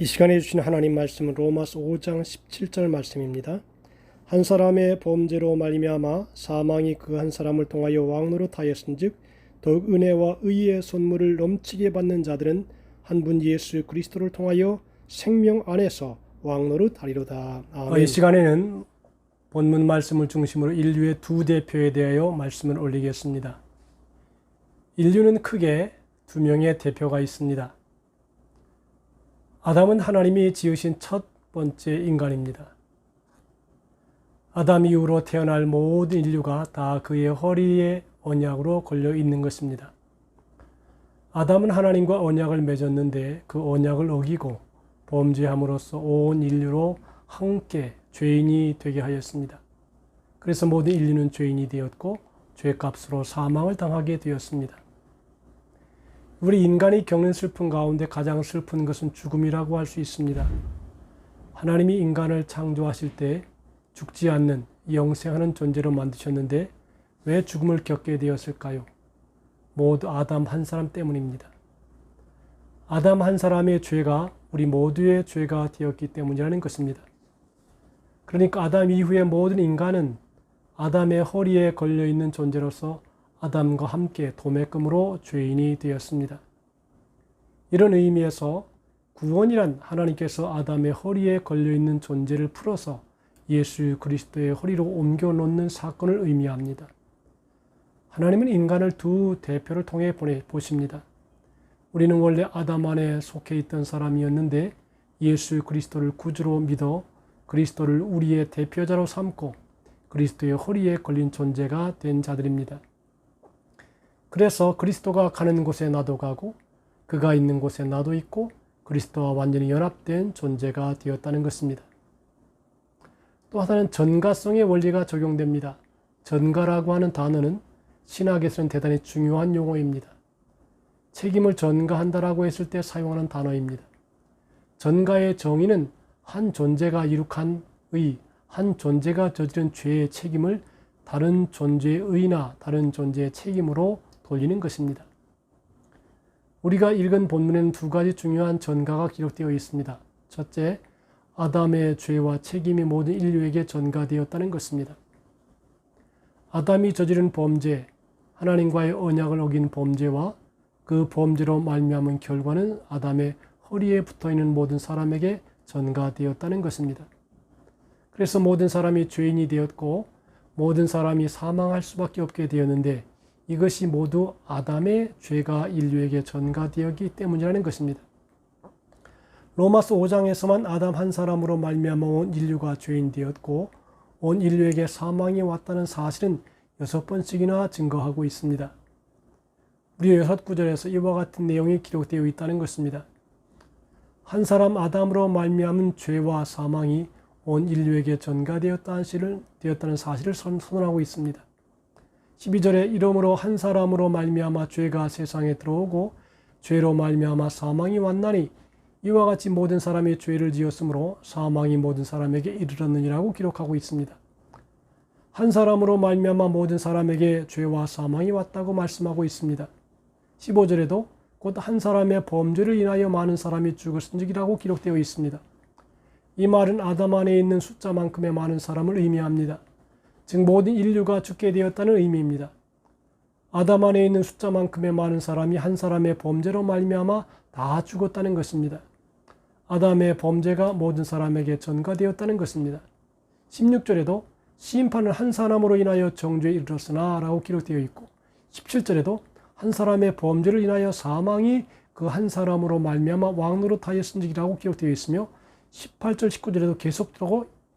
이 시간에 주신 하나님 말씀은 로마서 5장 17절 말씀입니다. 한 사람의 범죄로 말미암아 사망이 그 한 사람을 통하여 왕노릇하였은즉 더욱 은혜와 의의 선물을 넘치게 받는 자들은 한 분 예수 그리스도를 통하여 생명 안에서 왕노릇하리로다. 아멘. 어, 이 시간에는 본문 말씀을 중심으로 인류의 두 대표에 대하여 말씀을 올리겠습니다. 인류는 크게 두 명의 대표가 있습니다. 아담은 하나님이 지으신 첫 번째 인간입니다. 아담 이후로 태어날 모든 인류가 다 그의 허리에 언약으로 걸려 있는 것입니다. 아담은 하나님과 언약을 맺었는데 그 언약을 어기고 범죄함으로써 온 인류로 함께 죄인이 되게 하였습니다. 그래서 모든 인류는 죄인이 되었고 죄값으로 사망을 당하게 되었습니다. 우리 인간이 겪는 슬픔 가운데 가장 슬픈 것은 죽음이라고 할 수 있습니다. 하나님이 인간을 창조하실 때 죽지 않는 영생하는 존재로 만드셨는데 왜 죽음을 겪게 되었을까요? 모두 아담 한 사람 때문입니다. 아담 한 사람의 죄가 우리 모두의 죄가 되었기 때문이라는 것입니다. 그러니까 아담 이후의 모든 인간은 아담의 허리에 걸려 있는 존재로서 아담과 함께 도매금으로 죄인이 되었습니다. 이런 의미에서 구원이란 하나님께서 아담의 허리에 걸려 있는 존재를 풀어서 예수 그리스도의 허리로 옮겨 놓는 사건을 의미합니다. 하나님은 인간을 두 대표를 통해 보내 보십니다. 우리는 원래 아담 안에 속해 있던 사람이었는데 예수 그리스도를 구주로 믿어 그리스도를 우리의 대표자로 삼고 그리스도의 허리에 걸린 존재가 된 자들입니다. 그래서 그리스도가 가는 곳에 나도 가고 그가 있는 곳에 나도 있고 그리스도와 완전히 연합된 존재가 되었다는 것입니다. 또 하나는 전가성의 원리가 적용됩니다. 전가라고 하는 단어는 신학에서는 대단히 중요한 용어입니다. 책임을 전가한다라고 했을 때 사용하는 단어입니다. 전가의 정의는 한 존재가 이룩한 의, 한 존재가 저지른 죄의 책임을 다른 존재의 의나 다른 존재의 책임으로 돌리는 것입니다. 우리가 읽은 본문에는 두 가지 중요한 전가가 기록되어 있습니다. 첫째, 아담의 죄와 책임이 모든 인류에게 전가되었다는 것입니다. 아담이 저지른 범죄, 하나님과의 언약을 어긴 범죄와 그 범죄로 말미암은 결과는 아담의 허리에 붙어 있는 모든 사람에게 전가되었다는 것입니다. 그래서 모든 사람이 죄인이 되었고 모든 사람이 사망할 수밖에 없게 되었는데 이것이 모두 아담의 죄가 인류에게 전가되었기 때문이라는 것입니다. 로마서 5장에서만 아담 한 사람으로 말미암아 온 인류가 죄인 되었고 온 인류에게 사망이 왔다는 사실은 여섯 번씩이나 증거하고 있습니다. 우리 여섯 구절에서 이와 같은 내용이 기록되어 있다는 것입니다. 한 사람 아담으로 말미암은 죄와 사망이 온 인류에게 전가되었다는 사실을, 선언하고 있습니다. 12절에 이러므로 한 사람으로 말미암아 죄가 세상에 들어오고 죄로 말미암아 사망이 왔나니 이와 같이 모든 사람이 죄를 지었으므로 사망이 모든 사람에게 이르렀느니라고 기록하고 있습니다. 한 사람으로 말미암아 모든 사람에게 죄와 사망이 왔다고 말씀하고 있습니다. 15절에도 곧 한 사람의 범죄를 인하여 많은 사람이 죽었은지라고 기록되어 있습니다. 이 말은 아담 안에 있는 숫자만큼의 많은 사람을 의미합니다. 즉 모든 인류가 죽게 되었다는 의미입니다. 아담 안에 있는 숫자만큼의 많은 사람이 한 사람의 범죄로 말미암아 다 죽었다는 것입니다. 아담의 범죄가 모든 사람에게 전가되었다는 것입니다. 16절에도 심판은 한 사람으로 인하여 정죄에 이르렀으나 라고 기록되어 있고 17절에도 한 사람의 범죄를 인하여 사망이 그 한 사람으로 말미암아 왕노릇하였은지라고 기록되어 있으며 18절 19절에도 계속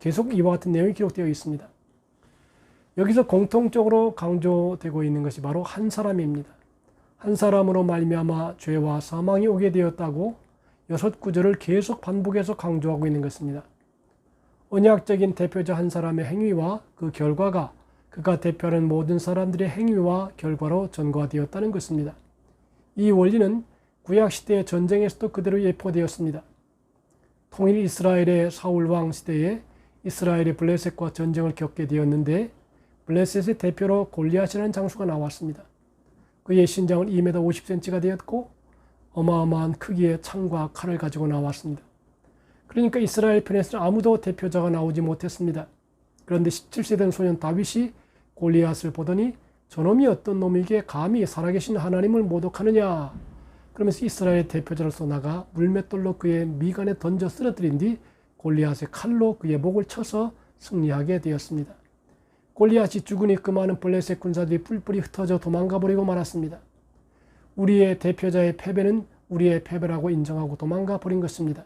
계속 이와 같은 내용이 기록되어 있습니다. 여기서 공통적으로 강조되고 있는 것이 바로 한 사람입니다. 한 사람으로 말미암아 죄와 사망이 오게 되었다고 여섯 구절을 계속 반복해서 강조하고 있는 것입니다. 언약적인 대표자 한 사람의 행위와 그 결과가 그가 대표하는 모든 사람들의 행위와 결과로 전가되었다는 것입니다. 이 원리는 구약 시대의 전쟁에서도 그대로 예포되었습니다. 통일 이스라엘의 사울 왕 시대에 이스라엘이 블레셋과 전쟁을 겪게 되었는데 블레셋의 대표로 골리앗이라는 장수가 나왔습니다. 그의 신장은 2m 50cm가 되었고 어마어마한 크기의 창과 칼을 가지고 나왔습니다. 그러니까 이스라엘 편에서는 아무도 대표자가 나오지 못했습니다. 그런데 17세 된 소년 다윗이 골리앗을 보더니 저놈이 어떤 놈에게 감히 살아계신 하나님을 모독하느냐 그러면서 이스라엘 대표자로서 나가 물맷돌로 그의 미간에 던져 쓰러뜨린 뒤 골리앗의 칼로 그의 목을 쳐서 승리하게 되었습니다. 골리앗이 죽으니 그 많은 블레셋 군사들이 뿔뿔이 흩어져 도망가 버리고 말았습니다. 우리의 대표자의 패배는 우리의 패배라고 인정하고 도망가 버린 것입니다.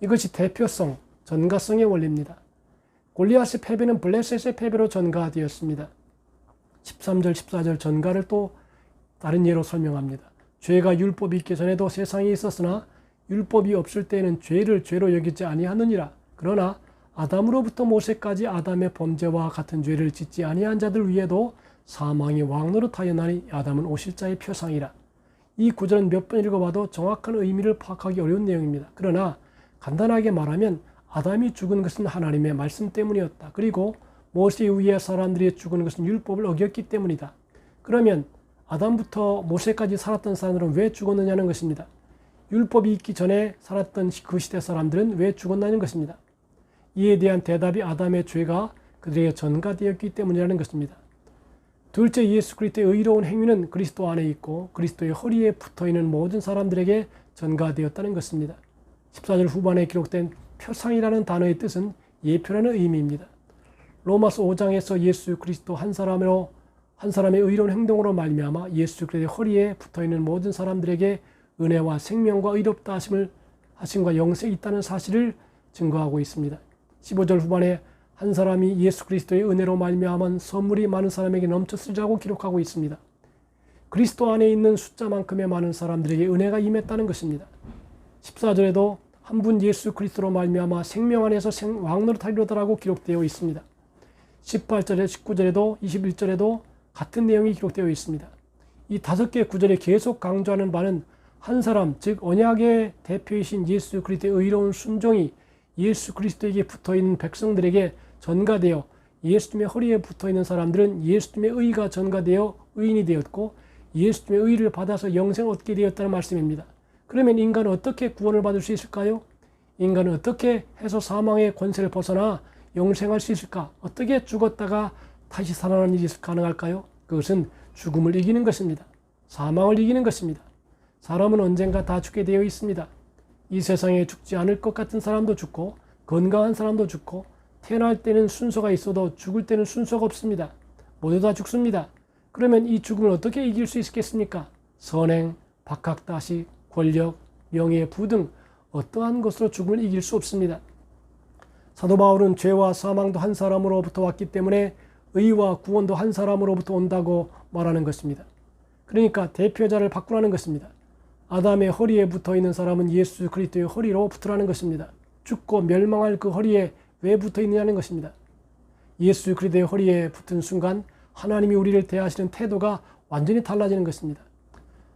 이것이 대표성, 전가성의 원리입니다. 골리앗의 패배는 블레셋의 패배로 전가되었습니다. 13절, 14절 전가를 또 다른 예로 설명합니다. 죄가 율법이 있기 전에도 세상에 있었으나 율법이 없을 때에는 죄를 죄로 여기지 아니하느니라. 그러나 아담으로부터 모세까지 아담의 범죄와 같은 죄를 짓지 아니한 자들 위에도 사망이 왕노릇하여 나니 아담은 오실 자의 표상이라. 이 구절은 몇 번 읽어봐도 정확한 의미를 파악하기 어려운 내용입니다. 그러나 간단하게 말하면 아담이 죽은 것은 하나님의 말씀 때문이었다. 그리고 모세 이후에 사람들이 죽은 것은 율법을 어겼기 때문이다. 그러면 아담부터 모세까지 살았던 사람들은 왜 죽었느냐는 것입니다. 율법이 있기 전에 살았던 그 시대 사람들은 왜 죽었냐는 것입니다. 이에 대한 대답이 아담의 죄가 그들에게 전가되었기 때문이라는 것입니다. 둘째 예수 그리스도의 의로운 행위는 그리스도 안에 있고 그리스도의 허리에 붙어 있는 모든 사람들에게 전가되었다는 것입니다. 14절 후반에 기록된 표상이라는 단어의 뜻은 예표라는 의미입니다. 로마서 5장에서 예수 그리스도 한 사람으로 한 사람의 의로운 행동으로 말미암아 예수 그리스도의 허리에 붙어 있는 모든 사람들에게 은혜와 생명과 의롭다 하심을 하심과 영생이 있다는 사실을 증거하고 있습니다. 15절 후반에 한 사람이 예수 그리스도의 은혜로 말미암은 선물이 많은 사람에게 넘쳤으리라고 기록하고 있습니다. 그리스도 안에 있는 숫자만큼의 많은 사람들에게 은혜가 임했다는 것입니다. 14절에도 한 분 예수 그리스도로 말미암아 생명 안에서 생, 왕노릇하리로다라고 기록되어 있습니다. 18절에 19절에도 21절에도 같은 내용이 기록되어 있습니다. 이 다섯 개 구절에 계속 강조하는 바는 한 사람, 즉 언약의 대표이신 예수 그리스도의 의로운 순종이 예수 그리스도에게 붙어 있는 백성들에게 전가되어 예수님의 허리에 붙어 있는 사람들은 예수님의 의가 전가되어 의인이 되었고 예수님의 의를 받아서 영생을 얻게 되었다는 말씀입니다. 그러면 인간은 어떻게 구원을 받을 수 있을까요? 인간은 어떻게 해서 사망의 권세를 벗어나 영생할 수 있을까? 어떻게 죽었다가 다시 살아나는 일이 가능할까요? 그것은 죽음을 이기는 것입니다. 사망을 이기는 것입니다. 사람은 언젠가 다 죽게 되어 있습니다. 이 세상에 죽지 않을 것 같은 사람도 죽고 건강한 사람도 죽고 태어날 때는 순서가 있어도 죽을 때는 순서가 없습니다. 모두 다 죽습니다. 그러면 이 죽음을 어떻게 이길 수 있겠습니까? 선행, 박학다시, 권력, 명예, 부등 어떠한 것으로 죽음을 이길 수 없습니다. 사도 바울은 죄와 사망도 한 사람으로부터 왔기 때문에 의와 구원도 한 사람으로부터 온다고 말하는 것입니다. 그러니까 대표자를 바꾸라는 것입니다. 아담의 허리에 붙어 있는 사람은 예수 그리스도의 허리로 붙으라는 것입니다. 죽고 멸망할 그 허리에 왜 붙어 있느냐는 것입니다. 예수 그리스도의 허리에 붙은 순간 하나님이 우리를 대하시는 태도가 완전히 달라지는 것입니다.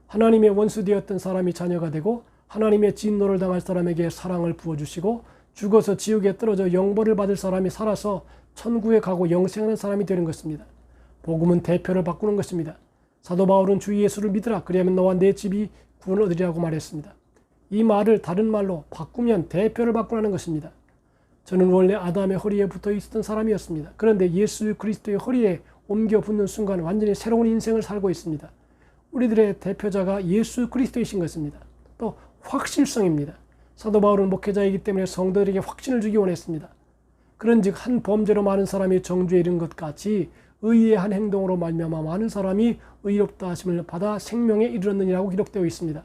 하나님의 원수 되었던 사람이 자녀가 되고 하나님의 진노를 당할 사람에게 사랑을 부어 주시고 죽어서 지옥에 떨어져 영벌을 받을 사람이 살아서 천국에 가고 영생하는 사람이 되는 것입니다. 복음은 대표를 바꾸는 것입니다. 사도 바울은 주 예수를 믿으라 그리하면 너와 내 집이 구원을 얻으리라고 말했습니다. 이 말을 다른 말로 바꾸면 대표를 바꾸라는 것입니다. 저는 원래 아담의 허리에 붙어 있었던 사람이었습니다. 그런데 예수 그리스도의 허리에 옮겨 붙는 순간 완전히 새로운 인생을 살고 있습니다. 우리들의 대표자가 예수 그리스도이신 것입니다. 또 확실성입니다. 사도 바울은 목회자이기 때문에 성도들에게 확신을 주기 원했습니다. 그런즉 한 범죄로 많은 사람이 정죄에 이른 것 같이 의의 한 행동으로 말미암아 많은 사람이 의롭다 하심을 받아 생명에 이르렀느니라고 기록되어 있습니다.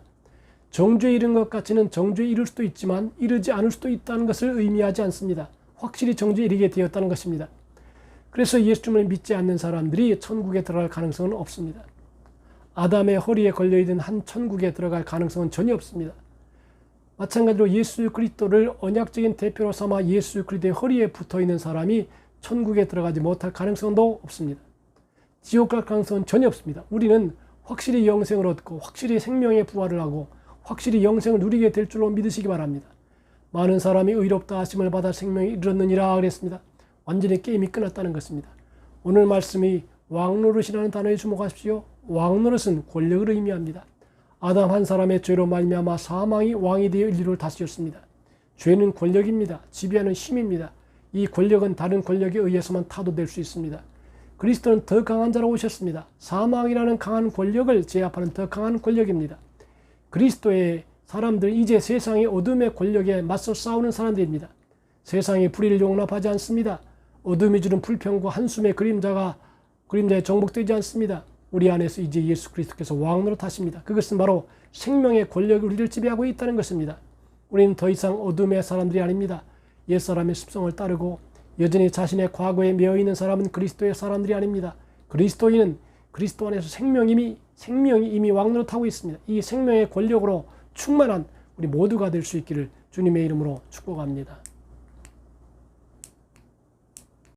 정죄에 이른 것 같이는 정죄에 이를 수도 있지만 이르지 않을 수도 있다는 것을 의미하지 않습니다. 확실히 정죄에 이르게 되었다는 것입니다. 그래서 예수님을 믿지 않는 사람들이 천국에 들어갈 가능성은 없습니다. 아담의 허리에 걸려있는 한 천국에 들어갈 가능성은 전혀 없습니다. 마찬가지로 예수 그리스도를 언약적인 대표로 삼아 예수 그리스도의 허리에 붙어 있는 사람이 천국에 들어가지 못할 가능성도 없습니다. 지옥 갈 가능성은 전혀 없습니다. 우리는 확실히 영생을 얻고 확실히 생명의 부활을 하고 확실히 영생을 누리게 될 줄로 믿으시기 바랍니다. 많은 사람이 의롭다 하심을 받아 생명에 이르렀느니라 그랬습니다. 완전히 게임이 끝났다는 것입니다. 오늘 말씀이 왕노릇이라는 단어에 주목하십시오. 왕노릇은 권력을 의미합니다. 아담 한 사람의 죄로 말미암아 사망이 왕이 되어 인류를 다스렸습니다. 죄는 권력입니다. 지배하는 힘입니다. 이 권력은 다른 권력에 의해서만 타도될 수 있습니다. 그리스도는 더 강한 자로 오셨습니다. 사망이라는 강한 권력을 제압하는 더 강한 권력입니다. 그리스도의 사람들 이제 세상의 어둠의 권력에 맞서 싸우는 사람들입니다. 세상이 불의를 용납하지 않습니다. 어둠이 주는 불평과 한숨의 그림자가 그림자에 정복되지 않습니다. 우리 안에서 이제 예수 그리스도께서 왕으로 타십니다. 그것은 바로 생명의 권력이 우리를 지배하고 있다는 것입니다. 우리는 더 이상 어둠의 사람들이 아닙니다. 옛사람의 습성을 따르고 여전히 자신의 과거에 매여 있는 사람은 그리스도의 사람들이 아닙니다. 그리스도인은 그리스도 안에서 생명이 생명이 이미 타고 있습니다. 이 생명의 권력으로 충만한 우리 모두가 될 수 있기를 주님의 이름으로 축복합니다.